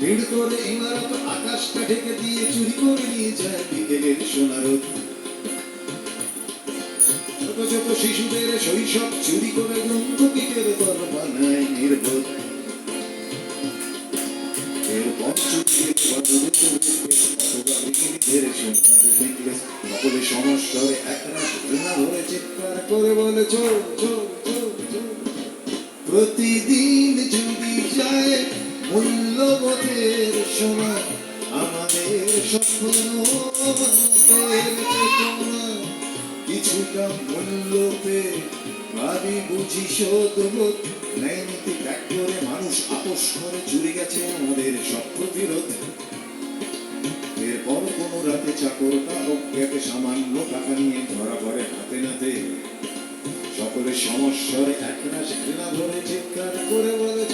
ভিড় করে ইমারত আকাশটা ঢেকে দিয়ে চুরি করে নিয়ে যায় বিকেলের সোনারত ছোট ছোট শিশুদের শৈশব চুরি করে গ্রন্থপিকের দর বানায় নির্বোধ প্রতিদিন কিছুটা মূল্য ভাবি বুঝি শোধবোধ ত্যাগ করে মানুষ আপোষ করে চুরি গেছে আমাদের সব প্রতিরোধ এরপর কোনো রাতে চাকরটা অজ্ঞাতে সামান্য টাকা নিয়ে ধরা পড়ে হাতে নাতে। সকলের সমস্যার একরাশ ঘৃণা ধরে চিৎকার করে বলে